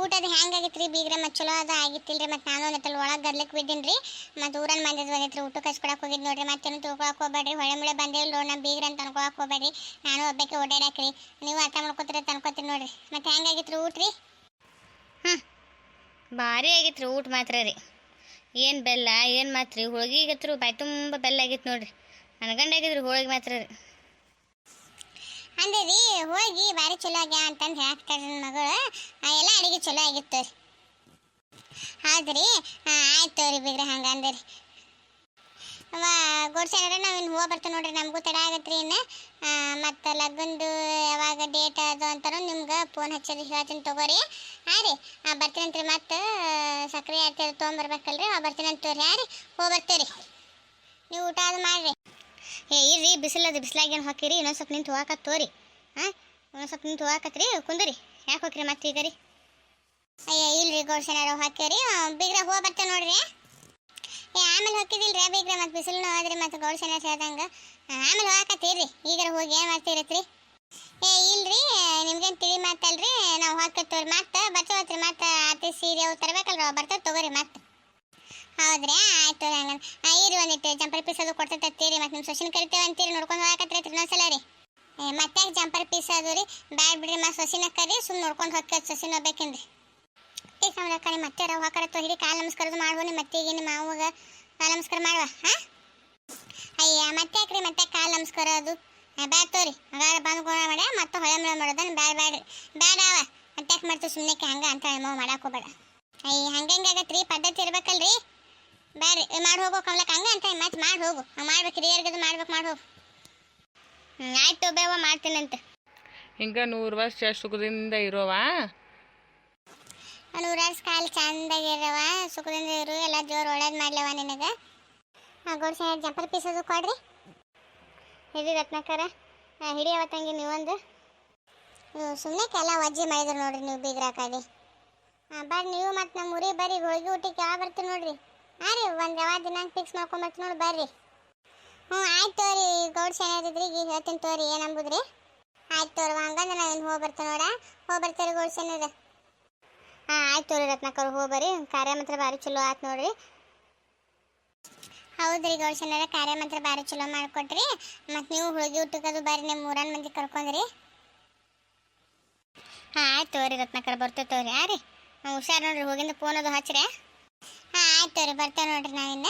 ಊಟದ ರೀ ಬೀಗ್ರ ಮತ್ತು ಚಲೋ ಅದ, ಆಗಿತ್ತಿಲ್ರಿ? ಮತ್ತು ನಾನು ಒಂದಲ್ಲಿ ಒಳಗೆ ಗರ್ಲಿಕ್ಕೆ ಬಿದ್ದೀನಿ ರೀ ಮತ್ತು ಊರಲ್ಲಿ ಮಂದಿದ್ ಬಂದಿತ್ತು ಊಟಕ್ಕೆ ಹಚ್ಕೊಳಕ್ಕೆ ಹೋಗಿದ್ದು ನೋಡ್ರಿ. ಮತ್ತೇನು ತಿಳ್ಕೊಳಕ್ಕೆ ಹೋಗ್ಬೇಡ್ರಿ. ಹೊಳೆ ಮುಳೆ ಬಂದಿಲ್ಲ ನೋಡಿ ಬೀಗ್ರೆ ಅಂತ ಅನ್ಕೊಳಕ್ಕೆ ಹೋಗ್ಬೇಡ್ರಿ. ನಾನು ಒಬ್ಬಕ್ಕೆ ಓಡಾಡಕ್ರಿ. ನೀವು ಅರ್ಥ ಮಾಡ್ಕೋತೀರಿ ಅಂತ ನೋಡಿರಿ. ಮತ್ತು ರೀ ಊಟ ರೀ? ಭಾರಿ ಆಗಿತ್ತು ರೀ ಊಟ ಮಾತ್ರ ರೀ. ಏನು ಬೆಲ್ಲ, ಏನು ಮಾತ್ರ? ರೀ ಹೋಳಿಗೆಗತ್ರು ಬಾಯಿ ತುಂಬ ಬೆಲ್ಲ ಆಗಿತ್ತು ನೋಡ್ರಿ. ನನಗಂಡಾಗಿದ್ರಿ ಹೋಳಿಗೆ ಮಾತ್ರ ರೀ. ಅಂದ್ರೆ ರೀ, ಹೋಗಿ ಭಾರಿ ಚಲೋ ಆಗ್ಯಾ ಅಂತಂದು ಹೇಳ್ತಾರೆ ನನ್ನ ಮಗಳು. ಎಲ್ಲ ಅಡುಗೆ ಚಲೋ ಆಗಿತ್ತು ರೀ ಹೌದ್ರಿ ಹಾಂ ಆಯ್ತು ರೀ ಬಿಗ್ರೆ ಹಂಗೆ ಅಂದ್ರಿ ಅವ ಗೋಡ್ಸೇನಾರ ನಾವು ಇನ್ನು ಹೋಗಿ ಬರ್ತೀವಿ ನೋಡ್ರಿ, ನಮಗೂ ತಡ ಆಗತ್ತೆ ರೀ ಇನ್ನು ಮತ್ತು ಲಗ್ನದ್ದು ಯಾವಾಗ ಡೇಟ್ ಅದು ಅಂತಾರೋ ನಿಮ್ಗೆ ಫೋನ್ ಹಚ್ಚೋದು ಹೇಳ್ತೀನಿ ತಗೋರಿ. ಹಾಂ ರೀ ಬರ್ತೀನಂತ್ರಿ ಮತ್ತು ಸಕ್ಕರೆ ಅದು ತೊಗೊಂಬರ್ಬೇಕಲ್ರಿ ಬರ್ತೀನಿ ಅಂತ ರೀ ಹಾಂ ರೀ, ಹೋಗಿ ಬರ್ತೀವಿ ರೀ ನೀವು ಊಟ ಅದು ಮಾಡಿರಿ. ಏ ಇರ್ರಿ, ಬಿಸಿಲದು ಬಿಸಿಲಾಗೇನು ಹಾಕಿರಿ ಇನ್ನೊಂದು ಸ್ವಲ್ಪ ನಿಂತು ಹೋಗಕತ್ ತೋರಿ. ಹಾಂ ಇನ್ನೊಂದು ಸ್ವಲ್ಪ ನಿಂತು ಹೋಗಕತ್ರಿ, ಕುಂದ್ರಿ. ಯಾಕೆ ಹೋಗ್ರಿ ಮತ್ತೆ ಈಗ ರೀ? ಅಯ್ಯ, ಇಲ್ರಿ ಗೋಡ್ಸೇನಾರು ಹಾಕಿರಿ ಬೀಗ್ರ ಹೋಗಿ ಬರ್ತೇವೆ ನೋಡ್ರಿ. ಏ, ಆಮೇಲೆ ಹಾಕಿದಿಲ್ರಿ ಬೀಗ್ರ ಮತ್ತೆ ಬಿಸಿಲು ಹೋದ್ರಿ ಮತ್ತು ಗೋಡ್ಸೇನಾರು ಹೇಳ್ದಂಗೆ. ಆಮೇಲೆ ಹೋಗಕತ್ತೀರಿ ಈಗ ಹೋಗಿ ಏನು ಮಾಡ್ತಿರತ್ರಿ ಏ, ಇಲ್ರಿ, ನಿಮ್ಗೇನು ತಿಳಿ ಮಾತಲ್ರಿ, ನಾವು ಹಾಕತ್ತವ್ರಿ ಮತ್ತೆ ಬರ್ತೇವತ್ರಿ ಮತ್ತೆ ಅತಿ ಸೀರೆ ಅವು ತರಬೇಕಲ್ರಿ ಬರ್ತೇವೆ ತಗೋರಿ ಮತ್ತೆ. ಹೌದ್ರಿ? ಆಯ್ತು ಹಂಗಂದ್ರೆ ಇರಿ ಒಂದಿಟ್ಟು ಜಂಪರ್ ಪೀಸ್ ಅದು ಕೊಡ್ತೈತೀರಿ ಮತ್ತೆ ನಿಮ್ಮ ಸೊಸಿನ ಕರಿತೇವೆ ಅಂತೀರಿ. ನೋಡ್ಕೊಂಡು ಹೋಗಕತ್ರಿ ಇನ್ನೊಂದ್ಸಲ ರೀ. ಮತ್ತೆ ಜಂಪರ್ ಪೀಸ್ ಅದು ರೀ? ಬ್ಯಾಡ್ ಬಿಡ್ರಿ ಮತ್ತೆ ಸೊಸಿನ ಕರಿ ಸುಮ್ಮನೆ ನೋಡ್ಕೊಂಡು ಹೋಗ್ತೈತೆ ಸೊಸಿನ ಹೋಗ್ಬೇಕೇನ್ರಿ ಸಮಲಕ್ಕ ನಿಮ್ಮ ಮತ್ತೆ ರವ್ ಹಾಕರ ಹಿಡಿ ಕಾಲು ನಮಸ್ಕಾರದು ಮಾಡುವ ಮತ್ತೆ ಮತ್ತೆಗೆ ನಿಮ್ಮ ಮಾವಾಗ ಕಾಲು ನಮಸ್ಕಾರ ಮಾಡುವ, ಹಾಂ? ಅಯ್ಯ, ಮತ್ತೆ ಯಾಕ್ರಿ ಮತ್ತೆ ಕಾಲು ನಮಸ್ಕಾರ ಅದು ಬ್ಯಾಡ್ ತೋರಿ. ಹಾಗಾದ್ರೆ ಬಂದು ಗುಣ ಮಾಡ, ಮತ್ತೆ ಹೊಳೆ ಮೇಲೆ ಮಾಡೋದನ್ನ ಬ್ಯಾಡ್ ಬ್ಯಾಡ್ರಿ ಬ್ಯಾಡ ಅವ. ಮತ್ತೆ ಯಾಕೆ ಮಾಡ್ತೀವಿ ಸುಮ್ಮನೆ ಹಂಗೆ ಅಂತ ಮಾವು ಮಾಡಕ್ಕೆ ಹೋಗ್ಬೇಡ. ಅಯ್ಯ, ಹಂಗೆ ರೀ ಪದ್ಧತಿ ಇರ್ಬೇಕಲ್ರಿ? ಬ್ಯಾಡ್ರಿ ಮಾಡಿ ಹೋಗೋ ಕಮಲ ಹಂಗೆ ಅಂತ ಮತ್ತೆ ಮಾಡಿ ಹೋಗು. ಹಂಗೆ ಮಾಡ್ಬೇಕು ಹಿರಿಯರ್ಗದು ಮಾಡ್ಬೇಕು ಮಾಡಿ ಹೋಗು. ಆಯ್ತು ಬೇವ ಅಂತ ಹಿಂಗೆ ನೂರು ವರ್ಷ ಸುಖದಿಂದ ಇರೋವ? ನೂರ ಕಾಲು ಚಂದಾಗಿರವ ಸುಖದಿಂದ ಇರು ಎಲ್ಲ ಜೋರು ಒಳ್ಳೇದು ಮಾಡ್ಲವ ನಿನಗೆ? ಗೋಡ್ಸ ಜಂಪರ್ ಪೀಸ್ ಅದು ಕೊಡ್ರಿ. ಹಿಡಿ ರತ್ನಾಕರ. ಹಿಡಿಯವ ತಂಗಿ ನೀವೊಂದು. ಸುಮ್ಮನೆ ಕೆಲ ವಜ್ಜಿ ಮಾಡಿದ್ರು ನೋಡ್ರಿ ನೀವು ಬೀಗ್ರಾಕಾಗಿ. ಹಾಂ ಬರ್ರಿ ನೀವು ಮತ್ತು ನಮ್ಮ ಊರಿಗೆ ಬರ್ರಿ ಹೋಳಿಗೆ ಊಟಕ್ಕೆ ಯಾವ ಬರ್ತೀರಿ ನೋಡ್ರಿ? ಹಾಂ ರೀ, ಒಂದು ಯಾವ ದಿನಾಂಕ ಫಿಕ್ಸ್ ಮಾಡ್ಕೊಂಬರ್ತೀನಿ ನೋಡಿ, ಬರ್ರಿ. ಹ್ಞೂ ಆಯ್ತು ತೋರಿ ಗೌಡ್ಸ್ ಏನಾದಿದ್ರಿ ಈಗ ಹೇಳ್ತೀನಿ ತೋರಿ ಅಂಬುದ್ರಿ? ಆಯ್ತು ತೋರಿ ಹಂಗಂದ್ರೆ ಇನ್ನು ಹೋಗಿ ಬರ್ತೀನಿ ನೋಡ. ಹೋಗಿ ಬರ್ತೀರಿ ಏನದ ಹಾಂ, ಆಯ್ತು ತೋರಿ ರತ್ನಾಕರ್, ಹೋಗಿ ಬರ್ರಿ. ಕಾರ್ಯ ಮಾತ್ರ ಭಾರಿ ಚಲೋ ಆಯ್ತು ನೋಡ್ರಿ. ಹೌದ್ರಿ ಗೌಡ್ಸನರ ಕಾರ್ಯ ಮಾತ್ರ ಭಾರಿ ಚಲೋ ಮಾಡಿಕೊಟ್ರಿ. ಮತ್ತು ನೀವು ಹೋಳಿಗೆ ಊಟಕ್ಕದು ಬರ್ರಿ ನಿಮ್ಮ ಮೂರನ್ ಮಂದಿ ಕರ್ಕೊಂಡ್ರಿ. ಹಾಂ, ಆಯ್ತು ತೋರಿ ರತ್ನಾಕರ್ ಬರ್ತೇವೆ ತೋರಿ. ಹಾಂ ರೀ, ಹುಷಾರು ನೋಡ್ರಿ, ಹೋಗಿಂದ ಫೋನ್ ಅದು ಹಚ್ಚ್ರಿ. ಹಾಂ ಆಯ್ತು ತೋರಿ ಬರ್ತೇವೆ ನೋಡ್ರಿ ನಾವಿಂದ